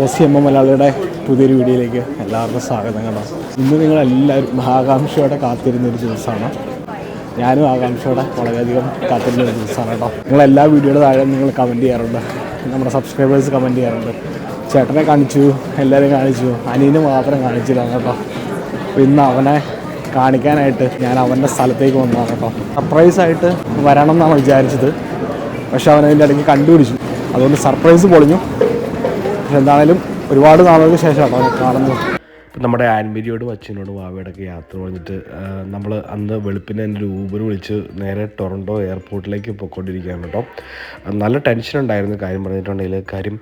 O C M M മലയാളിയുടെ പുതിയൊരു വീഡിയോയിലേക്ക് എല്ലാവർക്കും സ്വാഗതം കേട്ടോ. ഇന്ന് നിങ്ങളെല്ലാവരും ആകാംക്ഷയോടെ കാത്തിരുന്ന ഒരു ദിവസമാണ്. ഞാനും ആകാംക്ഷയോടെ വളരെയധികം കാത്തിരുന്ന ഒരു ദിവസമാണ് കേട്ടോ. നിങ്ങൾ എല്ലാ വീഡിയോയുടെ താഴെ നിങ്ങൾ കമന്റ് ചെയ്യാറുണ്ട്. നമ്മുടെ സബ്സ്ക്രൈബേഴ്സ് കമന്റ് ചെയ്യാറുണ്ട്. ചേട്ടനെ കാണിച്ചു എല്ലാവരെയും കാണിച്ചു അനിയനെ മാത്രം കാണിച്ചില്ല കേട്ടോ. അപ്പോൾ ഇന്ന് അവനെ കാണിക്കാനായിട്ട് ഞാൻ അവന്റെ സ്ഥലത്തേക്ക് വന്നതാണ് കേട്ടോ. സർപ്രൈസായിട്ട് വരണം എന്നാണ് വിചാരിച്ചത്. പക്ഷെ അവൻ ഇടയ്ക്ക് കണ്ടുപിടിച്ചു. അതുകൊണ്ട് സർപ്രൈസ് പൊളിഞ്ഞു. പക്ഷെ എന്താണേലും ഒരുപാട് നാളുകൾക്ക് ശേഷമാണ് കാണുന്നത്. ഇപ്പം നമ്മുടെ ആൻമേരിയോടും അച്ഛനോടും വാവയോടൊക്കെ യാത്ര പറഞ്ഞിട്ട് നമ്മൾ അന്ന് വെളുപ്പിന് തന്നെ ഒരു ഊബർ വിളിച്ച് നേരെ ടൊറന്റോ എയർപോർട്ടിലേക്ക് പോയിക്കൊണ്ടിരിക്കുകയാണ് കേട്ടോ. നല്ല ടെൻഷൻ ഉണ്ടായിരുന്നു കാര്യം പറഞ്ഞിട്ടുണ്ടെങ്കിൽ കാര്യം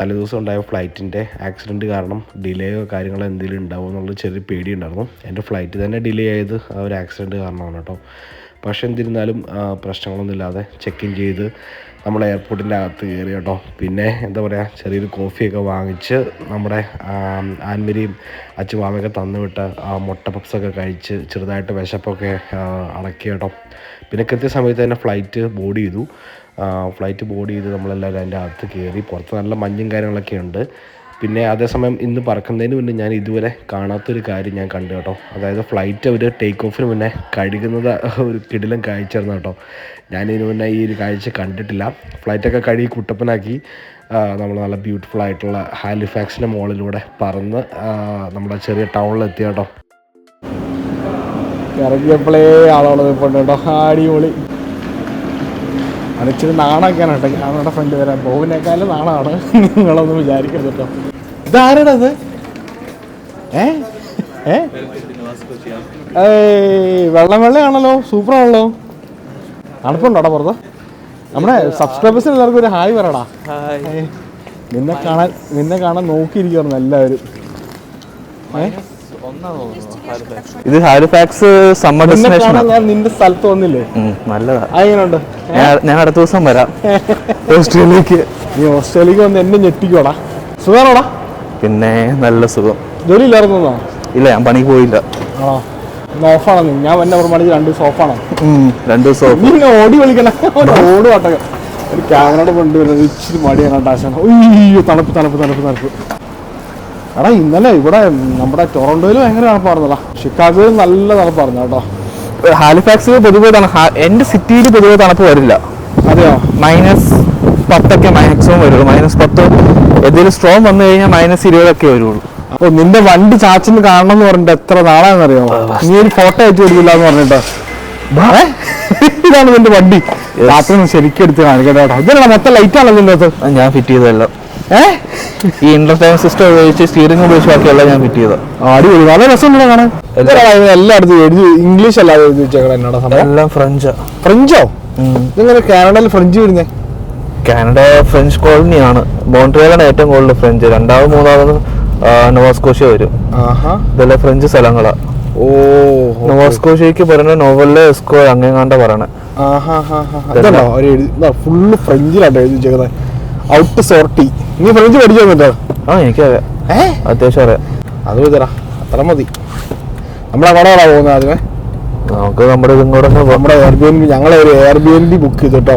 തലേദിവസം ഉണ്ടായ ഫ്ലൈറ്റിന്റെ ആക്സിഡന്റ് കാരണം ഡിലേയോ കാര്യങ്ങളോ എന്തെങ്കിലും ഉണ്ടാവുമോ എന്നുള്ള ചെറിയ പേടി ഉണ്ടായിരുന്നു എന്റെ ഫ്ലൈറ്റ് തന്നെ ഡിലേ ആയത് ആ ഒരു ആക്സിഡന്റ് കാരണമാണ് കേട്ടോ. പക്ഷെ എന്നിരുന്നാലും പ്രശ്നങ്ങളൊന്നുമില്ലാതെ പ്രശ്നങ്ങളൊന്നും ചെക്ക് ഇൻ ചെയ്ത് നമ്മൾ എയർപോർട്ടിന്റെ അകത്ത് കയറി കേട്ടോ. പിന്നെ എന്താ പറയുക ചെറിയൊരു കോഫിയൊക്കെ വാങ്ങിച്ച് നമ്മുടെ ആൻമരിയും അച്ചുമാമയൊക്കെ തന്നുവിട്ട് ആ മുട്ട പപ്സൊക്കെ കഴിച്ച് ചെറുതായിട്ട് വിശപ്പൊക്കെ അടക്കി കേട്ടോ. പിന്നെ കൃത്യസമയത്ത് തന്നെ ഫ്ലൈറ്റ് ബോർഡ് ചെയ്തു. ഫ്ലൈറ്റ് ബോർഡ് ചെയ്ത് നമ്മളെല്ലാവരും അതിന്റെ അകത്ത് കയറി. പുറത്ത് നല്ല മഞ്ഞും കാര്യങ്ങളൊക്കെ ഉണ്ട്. പിന്നെ അതേസമയം ഇന്ന് പറക്കുന്നതിന് മുന്നേ ഞാൻ ഇതുവരെ കാണാത്തൊരു കാര്യം ഞാൻ കണ്ടു കേട്ടോ. അതായത് ഫ്ലൈറ്റ് അവർ ടേക്ക് ഓഫിന് മുന്നേ കഴുകുന്നത് ഒരു കിടിലം കാഴ്ചയായിരുന്നു കേട്ടോ. ഞാൻ ഇതിന് മുന്നേ ഈ ഒരു കാഴ്ച കണ്ടിട്ടില്ല. ഫ്ലൈറ്റൊക്കെ കഴുകി കുട്ടപ്പനാക്കി നമ്മൾ നല്ല ബ്യൂട്ടിഫുൾ ആയിട്ടുള്ള ഹാലിഫാക്സിന്റെ മുകളിലൂടെ പറന്ന് നമ്മുടെ ചെറിയ ടൗണിലെത്തി കേട്ടോ. ഇറങ്ങിയപ്പോഴേ ആളുകൾ നിൽപ്പുണ്ട് കേട്ടോ. അടിപൊളി. അതിച്ചിരി നാണൊക്കെയാണ് കേട്ടോ. ഞാനവിടെ ഫ്രണ്ട് വരാം. ബോബിനേക്കാളും നാണാണ് നിങ്ങളൊന്നും വിചാരിക്കരുത് കേട്ടോ. ഇതാരടാ ഇത്? ഏ? ഏ? വെള്ളം വെള്ളയാണല്ലോ. സൂപ്പറാണല്ലോ. തണുപ്പുണ്ടോടാ പുറത്ത്? നമ്മുടെ സബ്സ്ക്രൈബേഴ്സിന് എല്ലാവർക്കും ഒരു ഹായ് പറയടാ. നിന്നെ കാണാൻ നിന്നെ കാണാൻ നോക്കിയിരിക്കുന്നു എല്ലാവരും. ഏ? ഇത് ഹാലിഫാക്സ് സമ്മർ ഡെസ്റ്റിനേഷൻ ഞാൻ നിന്റെ സ്ഥലത്ത് വന്നില്ലേ? നല്ലതാ. അതെങ്ങനെയുണ്ട് ഞാൻ- അടുത്ത ദിവസം വരാം. ഓസ്ട്രേലിയക്ക്. നീ ഓസ്ട്രേലിയക്ക് വന്ന് എന്നെ ഞെട്ടിക്കോടാ സുഖാണോടാ? പിന്നെ നല്ല സുഖം. ജോലി ഇല്ലായിരുന്നോ ഇല്ല ഞാൻ പണിക്ക് പോയില്ല. ആണോ? ഓഫാണോ ഞാൻ എന്നെ പ്രമാണിച്ച് രണ്ട് ദിവസം ഓഫാണോ? രണ്ടു ദിവസം നീ ഓടി വിളിക്കണ ഓട് വാട്ടക ഒരു ക്യാമറയുടെ കൊണ്ടുവരുന്നത് ഇച്ചിരി മടിയാണ് ആശാണ് ഒയ്യോ തണുപ്പ് തണുപ്പ് തണുപ്പ് തണുപ്പ്. എടാ ഇന്നലെ ഇവിടെ നമ്മുടെ ടൊറന്റോയിൽ ഭയങ്കര തണുപ്പായിരുന്നടാ. ഷിക്കാഗോയിൽ നല്ല തണുപ്പായിരുന്നു കേട്ടോ. ഹാലിഫാക്സിൽ പൊതുവെ തണുപ്പ് എന്റെ എന്റെ സിറ്റിയിൽ പൊതുവെ തണുപ്പ് വരില്ല. അതെയോ? മൈനസ് പത്തൊക്കെ മാക്സിമം വരുള്ളൂ. മൈനസ് പത്ത് എന്തെങ്കിലും സ്ട്രോങ് വന്നു കഴിഞ്ഞാൽ മൈനസ് ഇരുപതൊക്കെ വരുള്ളൂ. അപ്പൊ നിന്റെ വണ്ടി ചാച്ചിന് കാണണം എന്ന് പറഞ്ഞിട്ട് എത്ര നാളാണെന്നറിയോ? നീ ഒരു ഫോട്ടോ അയച്ചു കൊടുക്കില്ല എന്ന് പറഞ്ഞിട്ട്? ഇതാണ് നിന്റെ വണ്ടി. രാത്രി ശരിക്കും എടുത്ത് കാണിക്കട്ടെ കേട്ടോ. ഇതല്ല മൊത്തം ലൈറ്റ് ആണല്ലോ നിന്റെ അകത്ത്? ഞാൻ ഫിറ്റ് ചെയ്തതല്ല. ഈ ഇന്റർടൈൻ സിസ്റ്റം ഉപയോഗിച്ച് സ്റ്റിയറിംഗ് ഉപയോഗിച്ച് ബാക്കിയല്ല ഞാൻ ഫിറ്റ് ചെയ്തത് അടിപൊളി. നല്ല രസമുണ്ടല്ലോ കാണാൻ. എല്ലായിടത്തും എഴുതി ഇംഗ്ലീഷ് അല്ലാതെ എഴുതി വെച്ചേക്കണം എന്നോട് സംഭവം എല്ലാം ഫ്രഞ്ചാ ഫ്രഞ്ചോ ഇതെങ്ങനെ കാനഡയിൽ ഫ്രഞ്ച് വരുന്നേ? കാനഡ ഫ്രഞ്ച് കോളനിയാണ് മോൺട്രിയലാണ് ഏറ്റവും കൂടുതൽ ഫ്രഞ്ച് രണ്ടാമത് മൂന്നാമത് ആ, വരും. ഇതെല്ലാം ഫ്രഞ്ച് സ്ഥലങ്ങളാ. ഓ നോവാസ്കോഷ്യക്ക് പറയുന്ന നോവലിലെ എസ്കോ അങ്ങെങ്ങാണ്ട പറയണേ. ഫുള്ള് ഫ്രഞ്ചിലാണ് എഴുതി വെച്ചേക്കുന്നത് ഔട്ട് സോർട്ടി. നീ ഫ്രഞ്ച് പഠിച്ചു വന്നിട്ടോ ആ എനിക്കറിയാം. ഏ? അത്യാവശ്യം അറിയാം. അത് വിതറാ അത്ര മതി. നമ്മളെ കടകളാ പോകുന്നത് ആദ്യമേ? നമുക്ക് നമ്മുടെ ഇതും കൂടെ നമ്മുടെ എയർ ബി എൻ ബി ഞങ്ങളെ ഒരു air B N B book ചെയ്തു കേട്ടോ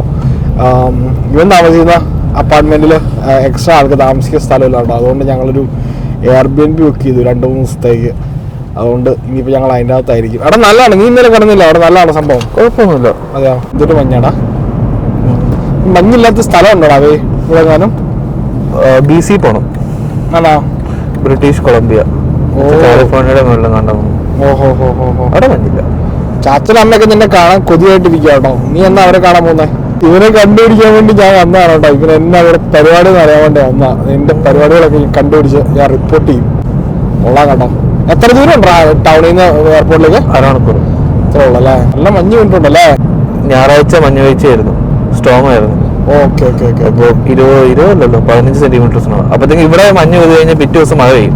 ഇവൻ താമസിക്കുന്ന അപ്പാർട്ട്മെന്റിൽ എക്സ്ട്രാ ആൾക്ക് താമസിക്കുന്ന സ്ഥലമില്ല കേട്ടോ. അതുകൊണ്ട് ഞങ്ങളൊരു air B N B book ചെയ്തു രണ്ട് മൂന്ന് ദിവസത്തേക്ക്. അതുകൊണ്ട് ഇനിയിപ്പോൾ ഞങ്ങൾ അതിന്റെ അകത്തായിരിക്കും. അവിടെ നല്ലതാണ്. നീ ഇന്നലെ പറഞ്ഞില്ല അവിടെ നല്ലതാണ് സംഭവം. കുഴപ്പമൊന്നുമില്ല. അതെയോ? ഇതൊരു മഞ്ഞാടാ. മഞ്ഞില്ലാത്ത സ്ഥലം ഉണ്ടോടാ അവേ കാണും ബി സി പോണം. ആണോ? British Columbia. കാലിഫോർണിയയുടെ മുകളിൽ കണ്ടു ഓഹോ ഹോ ഹോ ഹോ അവിടെ മഞ്ഞില്ല ചാച്ചനും അമ്മയൊക്കെ നിന്നെ കാണാൻ കൊതിയായിട്ടിരിക്കുക കേട്ടോ. നീ എന്നാ അവരെ കാണാൻ പോകുന്നേ? ഇവനെ കണ്ടുപിടിക്കാൻ വേണ്ടി ഞാൻ വന്നതാണ് കേട്ടോ. ഇവൻ എന്നാ ഇവിടെ പരിപാടി എന്ന് അറിയാൻ വേണ്ടി വന്നാ. നിന്റെ പരിപാടികളൊക്കെ കണ്ടുപിടിച്ച് ഞാൻ റിപ്പോർട്ട് ചെയ്യും. കൊള്ളാം കേട്ടോ. എത്ര ദൂരം ടൗണിൽ നിന്ന് എയർപോർട്ടിലേക്ക് അരമണിക്കൂർ. ഇത്ര ഉള്ളല്ലേ നല്ല മഞ്ഞ് കൊണ്ടുണ്ടല്ലേ ഞായറാഴ്ച മഞ്ഞ് വീഴ്ചയായിരുന്നു. സ്ട്രോങ് ആയിരുന്നു. Okay okay okay. അപ്പോൾ ഇരുപത് ഇരുപതല്ലല്ലോ പതിനഞ്ച് സെന്റിമീറ്റേഴ്സിനാണ് അപ്പോഴത്തേക്ക് ഇവിടെ മഞ്ഞ് പെയ്ത് കഴിഞ്ഞാൽ പിറ്റേ ദിവസം മഴ പെയ്യും.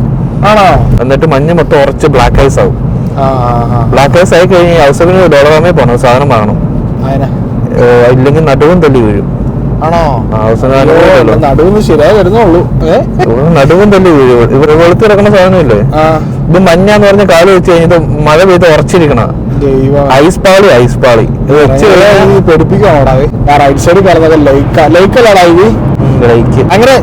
ആണോ? എന്നിട്ട് മഞ്ഞ് മൊത്തം ഉറച്ച് ബ്ലാക്ക് ഐസ് ആവും. ബ്ലാക്ക് ഐസ് ആയി കഴിഞ്ഞാൽ അവസരം ഡോളറാമേ പോകണം സാധനം വാങ്ങണം. ഇല്ലെങ്കിൽ നടുവും തല്ലി വീഴും. ആണോ. ശരിയായി വരുന്നുള്ളൂ നടുവും തല്ലി വീഴും. ഇവർ വെളുത്ത് കിടക്കുന്ന സാധനമില്ലേ? ഇത് മഞ്ഞാന്ന് പറഞ്ഞ കാൽ വെച്ച് കഴിഞ്ഞിട്ട് മഴ പെയ്ത് ഉറച്ചിരിക്കണ. ഐസ് പാളി ഐസ് പാളി. റൈറ്റ് സൈഡിൽ കിടന്നത് ലൈക്ക. ലൈക്കല്ലാടാ ഇത്? ലൈക്ക്. അങ്ങനെ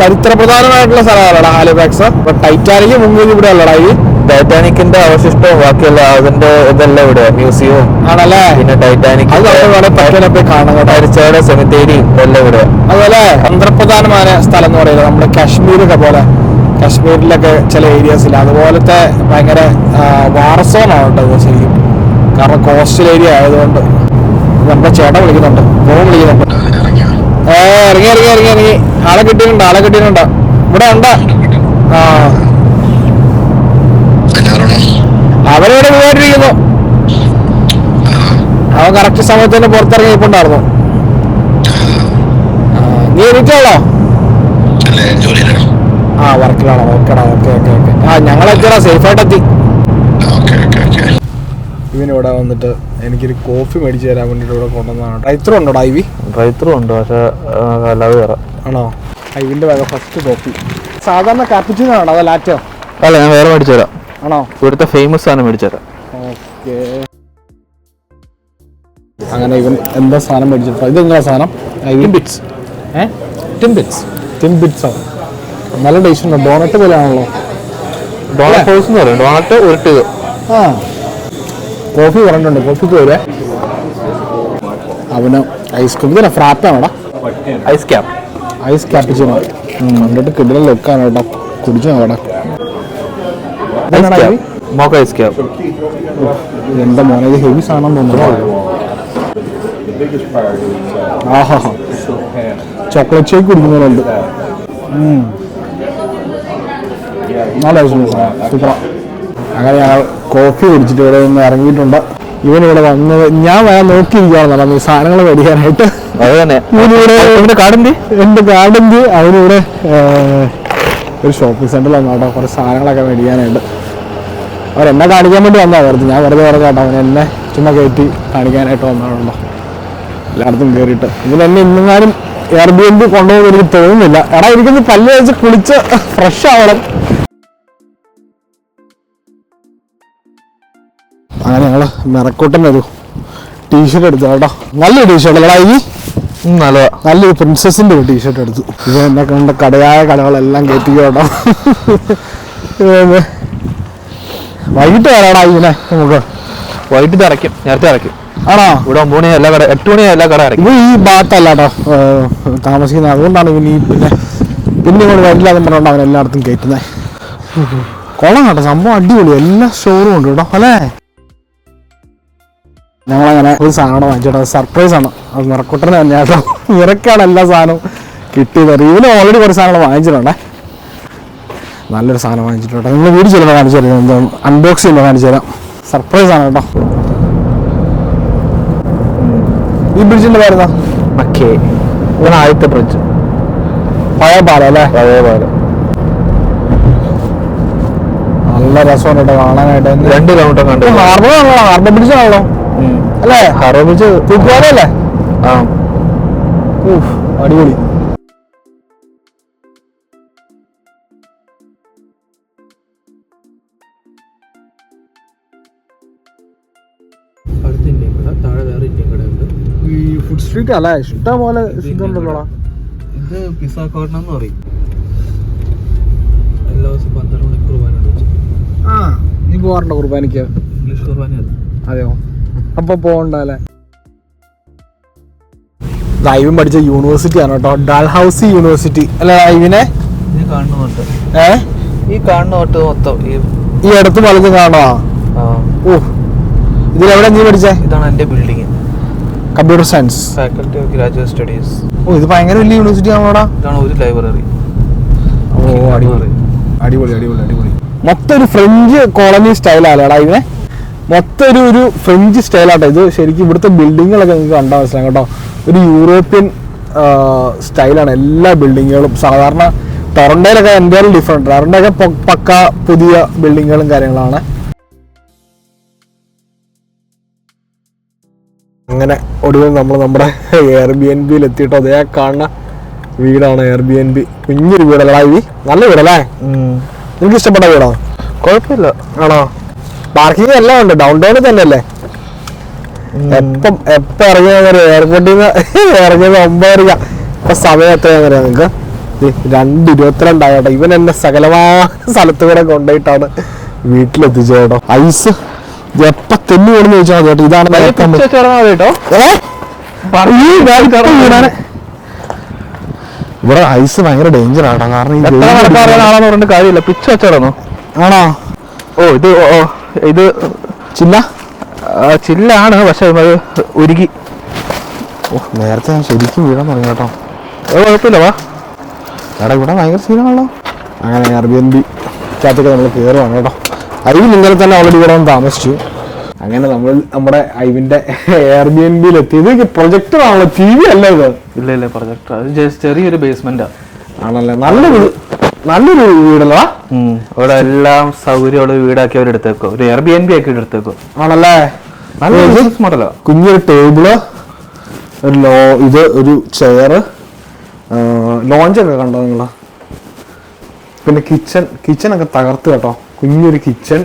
ചരിത്രപ്രധാനമായിട്ടുള്ള സ്ഥലമാണല്ലോ ഹാലിഫാക്സ് ഇപ്പൊ ടൈറ്റാനിക് മുങ്ങിയത് ഇവിടെ ഈ ടൈറ്റാനിക്കിന്റെ അവശിഷ്ടവും ബാക്കിയുള്ള അതിന്റെ ഇതെല്ലാം ഇവിടെ മ്യൂസിയവും ആണല്ലേ? പിന്നെ ടൈറ്റാനിക് കേട്ടോ. സെമിത്തേരിയും എല്ലാം ഇവിടെ. അതുപോലെ തന്ത്രപ്രധാനമായ സ്ഥലം എന്ന് പറയുന്നത് നമ്മുടെ കാശ്മീരൊക്കെ പോലെ. കാശ്മീരിലൊക്കെ ചില ഏരിയാസിൽ അതുപോലത്തെ ഭയങ്കര വാർസോണാണ് കേട്ടോ ശരിക്കും കാരണം കോസ്റ്റൽ ഏരിയ ആയതുകൊണ്ട് നമ്മുടെ ചേട്ടൻ വിളിക്കുന്നുണ്ട്. ഫോൺ വിളിക്കുന്നുണ്ട്. ഏ ഇറങ്ങി ഇറങ്ങി ഇറങ്ങി ഇറങ്ങി. ആളെ കിട്ടിയിട്ടുണ്ട് ആളെ കിട്ടിയിട്ടുണ്ട്. ഇവിടെ ഉണ്ട്. ആ. അവരിവിടെ പോയിട്ടിരിക്കുന്നു അവൻ കറക്റ്റ് സമയത്ത് തന്നെ പുറത്തിറങ്ങി ഇപ്പുണ്ടായിരുന്നു നീ എണീറ്റുള്ളോ ആ വർക്കിലാണോ ഓക്കെടാ ഓക്കെ ഓക്കെ ഓക്കെ ആ ഞങ്ങൾ എത്തിയടാ സേഫായിട്ട് എത്തി. ഇവനിവിടെ വന്നിട്ട് എനിക്കൊരു കോഫി മേടിച്ച് തരാൻ വേണ്ടിയിട്ട് ഇവിടെ കൊണ്ടുവന്നതാണ് ഡ്രൈത്രു ഉണ്ടോ ഐവി? റൈത്തറും ഉണ്ട് പക്ഷെ അല്ലാതെ വേറെ. ആണോ? ഐവിന്റെ വക ഫസ്റ്റ് കോഫി. സാധാരണ കാപ്പിച്ചിനോ ആണോ അതോ ലാറ്റോ? അല്ല ഞാൻ വേറെ മേടിച്ചു തരാം. ആണോ? ഇവിടുത്തെ ഫേമസ് ആണ് മേടിച്ചു തരാം. ഓക്കെ. അങ്ങനെ ഇവൻ എന്താ സാധനം മേടിച്ചിട്ട് ഇത് എന്താ സാധനം? ടിംബിറ്റ്സ് ഏ? ടിംബിറ്റ്സ് ടിംബിറ്റ്സോ നല്ല ടേസ്റ്റ് ഉണ്ടോ. ഡോണറ്റ് പോലെയാണല്ലോ. ഡോണറ്റ് ഹൗസ് എന്ന് പറയും. ഡോണറ്റ് ഉരുട്ടിയത്. ആ. കോഫി പറഞ്ഞിട്ടുണ്ട് കോഫിക്ക് വരെ അവന് ഐസ്ക്രീം ഇതല്ല ഫ്രാപ്പാണോടാ ഐസ് ക്യാപ് ഐസ് ക്യാപ്പിച്ചിനോ കണ്ടിട്ട് കിടിലം ലുക്കാണ് കേട്ടോ കുടിച്ചു നോക്കടാ. മോക്ക ഐസ് ക്യാപ്പ് എന്താ മോനെ ഇത് ഹെവി സാധനം തോന്നുന്നു. ആഹാ. ചോക്ലേറ്റ് ഷേക്ക് കുടിക്കുന്നവരുണ്ട്. നല്ല സൂപ്പറാ. അങ്ങനെ ഞങ്ങൾ കോഫി കുടിച്ചിട്ട് ഇവിടെ നിന്ന് ഇറങ്ങിയിട്ടുണ്ട്. ഇവൻ ഇവിടെ വന്നത് ഞാൻ വരാൻ നോക്കിയിരിക്കുകയാണെന്നല്ല ഈ സാധനങ്ങൾ മേടിക്കാനായിട്ട്. അത് തന്നെ. ഇവനിവിടെ കാടിന്റെ എന്റെ ഗാർഡന്റെ അവനിവിടെ ഒരു ഷോപ്പിംഗ് സെന്ററിൽ വന്നു കേട്ടോ. കുറച്ച് സാധനങ്ങളൊക്കെ മേടിക്കാനായിട്ട്. അവരെന്നെ കാണിക്കാൻ വേണ്ടി വന്നാ വെറുതെ. ഞാൻ വെറുതെ വേറെ കേട്ടോ. അവൻ എന്നെ ചുമ്മാ കയറ്റി കാണിക്കാനായിട്ട് വന്നതാണല്ലോ. എല്ലായിടത്തും കയറിയിട്ട് ഇതിന് എന്നെ ഇന്നെങ്ങാനും എയർ ബി എൻ ബി കൊണ്ടുപോകുന്ന എനിക്ക് തോന്നുന്നില്ല. എടാ എനിക്കൊന്ന് പല്ല് വെച്ച് കുളിച്ച് ഫ്രഷ് ആവണം. അങ്ങനെ വരൂ ടീഷർട്ട് എടുത്തു. കേട്ടോ നല്ലൊരു ടീഷർട്ട് അല്ലടാ ഇനി നല്ലതാ. നല്ലൊരു പ്രിൻസസിന്റെ ഒരു ടീഷർട്ട് എടുത്തു. ഇത് എന്നെ കണ്ട കടയായ കടകളെല്ലാം കയറ്റി കേട്ടോ വൈകിട്ട് വരാടാ ഇങ്ങനെ നമുക്ക്. വൈകിട്ട് അടയ്ക്കും. നേരത്തെ അടയ്ക്കും. ആണോ? ഇവിടെ ഒമ്പത് മണി എല്ലാ കട എട്ട് മണി എല്ലാ കട അടയ്ക്കും. ഈ ഭാഗത്തല്ല കേട്ടോ ഏർ, താമസിക്കുന്നത്. അതുകൊണ്ടാണ് ഇനി ഈ പിന്നെ പിന്നെ ഇങ്ങോട്ട് വരില്ല എന്ന് പറഞ്ഞുകൊണ്ട് അവൻ എല്ലായിടത്തും കയറ്റുന്നത് കൊള്ളാം കേട്ടോ. സംഭവം അടിപൊളി. എല്ലാ സ്റ്റോറും ഉണ്ട് കേട്ടോ. അല്ലേ? ഞങ്ങളങ്ങനെ ഒരു സാധനം വാങ്ങിച്ചോട്ടെ സർപ്രൈസ് ആണ്. അത് നിറക്കുട്ടനെ തന്നെ കേട്ടോ. നിറക്കാണ് എല്ലാ സാധനവും കിട്ടിയത്. റീവിന് ഓൾറെഡി കുറച്ച് സാധനങ്ങൾ വാങ്ങിച്ചിട്ടുണ്ടേ. നല്ലൊരു സാധനം വാങ്ങിച്ചിട്ടുണ്ട്. നിങ്ങൾ വീട് ചെല്ലുമ്പോൾ കാണിച്ചു തരാം. എന്താ അൺബോക്സ് ചെയ്യുമ്പോൾ കാണിച്ചു തരാം. സർപ്രൈസ് ആണ് കേട്ടോ. ഈ ബ്രിഡ്ജിന്റെ പേരെന്താ? മക്കേ. ഇതാണ് ആദ്യത്തെ ബ്രിഡ്ജ് പഴയ പാലം അല്ലേ? പഴയ പാലം. നല്ല രസമാണ് കേട്ടോ കാണാനായിട്ട്. രണ്ട് കിലോമീറ്റർ കണ്ടു. ഹാർബർ ആണല്ലോ ഹാർബർ ബ്രിഡ്ജ് ആണല്ലോ അല്ലേ? തൂക്കുവാലല്ലേ ആ. ഊഫ് അടിപൊളി. ഈ ഫുഡ് സ്ട്രീറ്റ് അല്ല? ഇഷ്ടം പോലെ ഇതുണ്ടല്ലോടാ ഇത് പിസ കോർണർ എന്ന് പറയും. എല്ലാ ദിവസവും പന്ത്രണ്ട് മണിക്കൂർ കുർബാനുണ്ട് ആ നീ കുർബാനയ്ക്ക്? ഇംഗ്ലീഷ് കുർബാന അതെയോ? അപ്പൊ പോകണ്ടല്ലേ? ലൈവും പഠിച്ച യൂണിവേഴ്സിറ്റി ആണ് കേട്ടോ. ഡൽഹൌസി യൂണിവേഴ്സിറ്റി അല്ലെ ലൈവിനെ ഏ? ഈ കാണുന്ന തൊട്ട് മൊത്തം ഈ അടുത്ത് പലതും കാണോ ഓ ഇതിലെവിടെ നീ പഠിച്ചേ? ഇതാണ് എന്റെ building computer science faculty of graduate studies ഓ ഇത് ഭയങ്കര വലിയ യൂണിവേഴ്സിറ്റി ആണോടാ? ഇതാണ് ഒരു ലൈബ്രറി ഓ അടിപൊളി അടിപൊളി അടിപൊളി അടിപൊളി. മൊത്തം ഒരു ഫ്രഞ്ച് കോളനി സ്റ്റൈലാണ് ഇതിനെ മൊത്തം ഒരു ഒരു ഫ്രഞ്ച് സ്റ്റൈലാട്ടോ ഇത്. ശരിക്കും ഇവിടുത്തെ ബിൽഡിങ്ങുകളൊക്കെ നിങ്ങൾക്ക് കണ്ടാൽ മനസ്സിലാകും കേട്ടോ. ഒരു യൂറോപ്യൻ സ്റ്റൈലാണ് എല്ലാ ബിൽഡിങ്ങുകളും സാധാരണ ടൊറൻഡോയിലൊക്കെ എന്തായാലും ഡിഫറെന്റ് ടൊറൻഡോയൊക്കെ പൊ- പക്ക പുതിയ ബിൽഡിങ്ങുകളും കാര്യങ്ങളാണ്. അങ്ങനെ ഒടുവിൽ നമ്മൾ നമ്മുടെ എയർ ബി എൻ ബിയിൽ എത്തിയിട്ട് അതേ കാണുന്ന വീടാണ് എയർ ബി എൻ ബി കുഞ്ഞൊരു വീടല്ലടാ ഇവി നല്ല വീടല്ലേ? നിനക്ക് ഇഷ്ടപ്പെട്ട വീടാണ് കുഴപ്പമില്ല. ആണോ? പാർക്കിംഗ് എല്ലാം ഉണ്ട്. ഡൗൺ ടൗണിൽ തന്നെ അല്ലേ എപ്പം എപ്പം ഇറങ്ങിയ എയർപോർട്ടിൽ നിന്ന് ഇറങ്ങിയത് ഒമ്പതര ഇപ്പൊ സമയം എത്രയാ അറിയാം നിങ്ങൾക്ക്? രണ്ട് ഇരുപത്തിരണ്ടായോട്ടോ. ഇവൻ എന്നെ സകലമായ സ്ഥലത്ത് കൂടെ കൊണ്ടുപോയിട്ടാണ് വീട്ടിലെത്തിച്ചത് കേട്ടോ ഐസ് എപ്പ തെന്നു വേണമെന്ന് ചോദിച്ചാൽ കേട്ടോ. ഇതാണ് കേട്ടോ. ഇവിടെ ഐസ് ഭയങ്കര ഡേഞ്ചർ ആട്ടോ കാരണം കാര്യമില്ല. പിച്ച് ആണോ? ഓ ഇത് ഓ, ഇത് ചില്ല? ചില്ലാണ് പക്ഷെ അത് ഉരുകി. ഓ നേരത്തെ ഞാൻ ശരിക്കും വീഴാൻ തുടങ്ങി കേട്ടോ. അത് കുഴപ്പമില്ല വാ. എടാ ഇവിടെ ഭയങ്കര സീനാണല്ലോ. അങ്ങനെ എയർ ബി ചാത്തൊക്കെ നമ്മൾ കയറുവാണ് കേട്ടോ. അറിവിൽ ഇന്നലെ തന്നെ ഓൾറെഡി ഇവിടെ വന്ന് താമസിച്ചു. അങ്ങനെ നമ്മൾ നമ്മുടെ ഐവിന്റെ എയർ ബി എൻ ബിയിൽ പ്രൊജക്ടർ ആണല്ലോ ടി വി അല്ല ഇത്? ഇല്ല ഇല്ല പ്രൊജക്ടർ അത് ചെറിയൊരു ബേസ്മെന്റാ ആണല്ലേ നല്ലൊരു നല്ലൊരു വീടല്ലോ ഇവിടെ എല്ലാം സൗകര്യമുള്ള വീടാക്കി അവർ എടുത്തേക്കോ ഒരു എയർ ബി എൻ ബി ആക്കി എടുത്തേക്കോ ആണല്ലേ നല്ല ബിസിനസ് മോഡലാ കുഞ്ഞൊരു ടേബിൾ ഒരു ലോ ഇത് ഒരു ചെയർ ലോഞ്ചൊക്കെ കണ്ടോ നിങ്ങൾ പിന്നെ കിച്ചൺ കിച്ചൺ ഒക്കെ തകർത്ത് കേട്ടോ. കുഞ്ഞൊരു കിച്ചൺ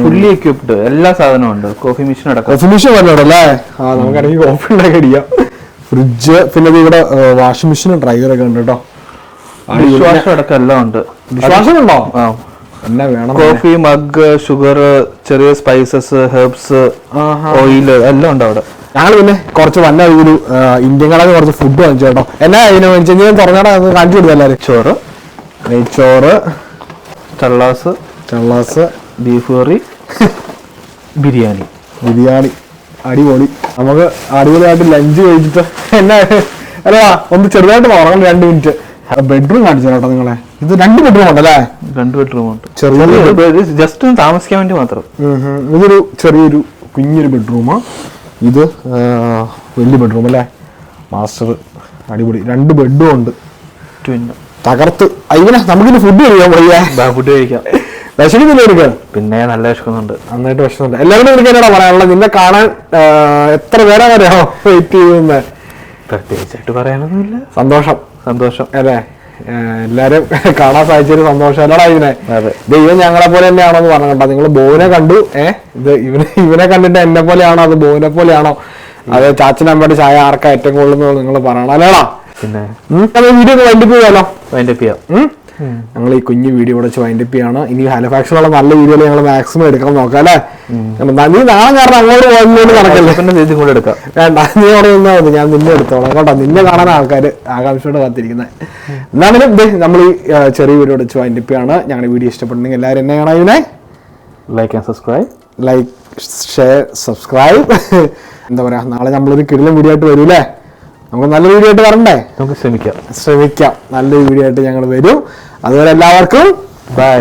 ഫുള്ളി എക്യൂപ്ഡ് എല്ലാ സാധനവും ഉണ്ട്. കോഫി മെഷീൻ അടക്കം. കോഫി മെഷീൻ വന്നോടല്ലേ ആ നമുക്കാണെങ്കിൽ കോഫി ഉണ്ടാക്കി അടിക്കാം. ഫ്രിഡ്ജ് പിന്നെ ഇവിടെ വാഷിംഗ് മെഷീനും ഡ്രൈവറൊക്കെ ഉണ്ട് കേട്ടോ. അടക്കം എല്ലാം ഉണ്ട്. വിശ്വാസം ഉണ്ടോ ആ. എന്നാ വേണം കോഫി മഗ് ഷുഗർ ചെറിയ സ്പൈസസ് ഹെർബ്സ് ഓയിൽ എല്ലാം ഉണ്ട് അവിടെ. ഞങ്ങൾ പിന്നെ കുറച്ച് വന്ന ഒരു ഇന്ത്യൻ കടയിൽ കുറച്ച് ഫുഡ് വാങ്ങിച്ചു കേട്ടോ. എന്നാ അതിന് വാങ്ങിച്ചു ഞാൻ തുറന്നടാ കാണിച്ചു കൊടുത്തു എല്ലാവരും. ചോറ് നെയ്ച്ചോറ് ചള്ളാസ് ചള്ളാസ് ബീഫ് കറി ബിരിയാണി. ബിരിയാണി അടിപൊളി. നമുക്ക് അടിപൊളിയായിട്ട് ലഞ്ച് കഴിച്ചിട്ട് എന്നാ അല്ല ഒന്ന് ചെറുതായിട്ട് ഉറങ്ങണം രണ്ട് മിനിറ്റ് ബെഡ്റൂം കാണിച്ചു കേട്ടോ നിങ്ങളെ. ഇത് രണ്ട് ബെഡ്റൂം ഉണ്ടല്ലേ? രണ്ട് ബെഡ്റൂം ഉണ്ട്. ചെറിയ ജസ്റ്റ് ഒന്ന് താമസിക്കാൻ വേണ്ടി മാത്രം. ഇതൊരു ചെറിയൊരു കുഞ്ഞൊരു ബെഡ്റൂമാ ഇത് വലിയ ബെഡ്റൂം അല്ലേ? മാസ്റ്റർ അടിപൊളി. രണ്ട് ബെഡും ഉണ്ട്. തകർത്ത്. അയ്യനെ നമുക്കിന്ന് ഫുഡ് കഴിക്കാൻ വയ്യ ഫുഡ് കഴിക്കാം. വിശക്കുന്നില്ല പിന്നെ നല്ല വിശക്കുന്നുണ്ട്. നന്നായിട്ട് വിശക്കുന്നുണ്ട്. എല്ലാവരും എന്നോടാ പറയാനുള്ളത്? നിന്നെ കാണാൻ എത്ര പേരാ അറിയാമോ വെയിറ്റ് ചെയ്യുന്നത് പ്രത്യേകിച്ചായിട്ട് പറയാനൊന്നുമില്ല. സന്തോഷം. സന്തോഷം. അല്ലേ? എല്ലാരും കാണാൻ സാധിച്ചൊരു സന്തോഷം അല്ലടാ ഇവനെ ദൈവം ഞങ്ങളെ പോലെ തന്നെയാണോന്ന് പറഞ്ഞു കേട്ടോ നിങ്ങൾ ബോനെ കണ്ടു? ഏ? ഇത് ഇവനെ ഇവനെ കണ്ടിട്ട് എന്നെ പോലെയാണോ? അത് ബോനെ പോലെയാണോ? അത് ചാച്ചനമ്മയുടെ ചായ ആർക്കാ ഏറ്റവും കൂടുതൽ നിങ്ങൾ പറയണം. അല്ലേടാ? പിന്നെ? വീഡിയോ വൈൻഡപ്പ് ചെയ്യാലോ? വൈൻഡപ്പ് ചെയ്യാം. ഞങ്ങൾ ഈ കുഞ്ഞു വീഡിയോ ഇവിടെ വൈൻഡപ്പ് ചെയ്യാണ്. ഇനി ഹാലിഫാക്സിലുള്ള നല്ല വീഡിയോയിൽ ഞങ്ങൾ മാക്സിമം എടുക്കാൻ നോക്കാം അല്ലേ? എന്നാ നീ നാളെ കാരണം അങ്ങോട്ട് പോകുന്നോണ്ട് നടക്കല്ലേ. ഇതും കൂടെ എടുക്കാം. വേണ്ട നീ അവിടെ നിന്നാ മതി. ഞാൻ നിന്നെ എടുത്തോളാം. കേട്ടോ നിന്നെ കാണാൻ ആൾക്കാർ ആകാംക്ഷയോടെ കാത്തിരിക്കുന്നത് എന്നാലും ദേ നമ്മൾ ഈ ചെറിയ വീഡിയോ അടിച്ചു ചെയ്യാണ്. ഞങ്ങളുടെ വീഡിയോ ഇഷ്ടപ്പെടുന്നെങ്കിൽ എല്ലാവരും എന്നെ കാണാം ഇതിനെ. Like and subscribe like share subscribe എന്താ പറയാ നാളെ നമ്മളൊരു കിടിലൻ വീഡിയോ ആയിട്ട് വരൂലേ നമുക്ക് നല്ല വീഡിയോ ആയിട്ട് വരണ്ടേ? നമുക്ക് ശ്രമിക്കാം. ശ്രമിക്കാം. നല്ലൊരു വീഡിയോ ആയിട്ട് ഞങ്ങൾ വരും. അതുപോലെ എല്ലാവർക്കും ബൈ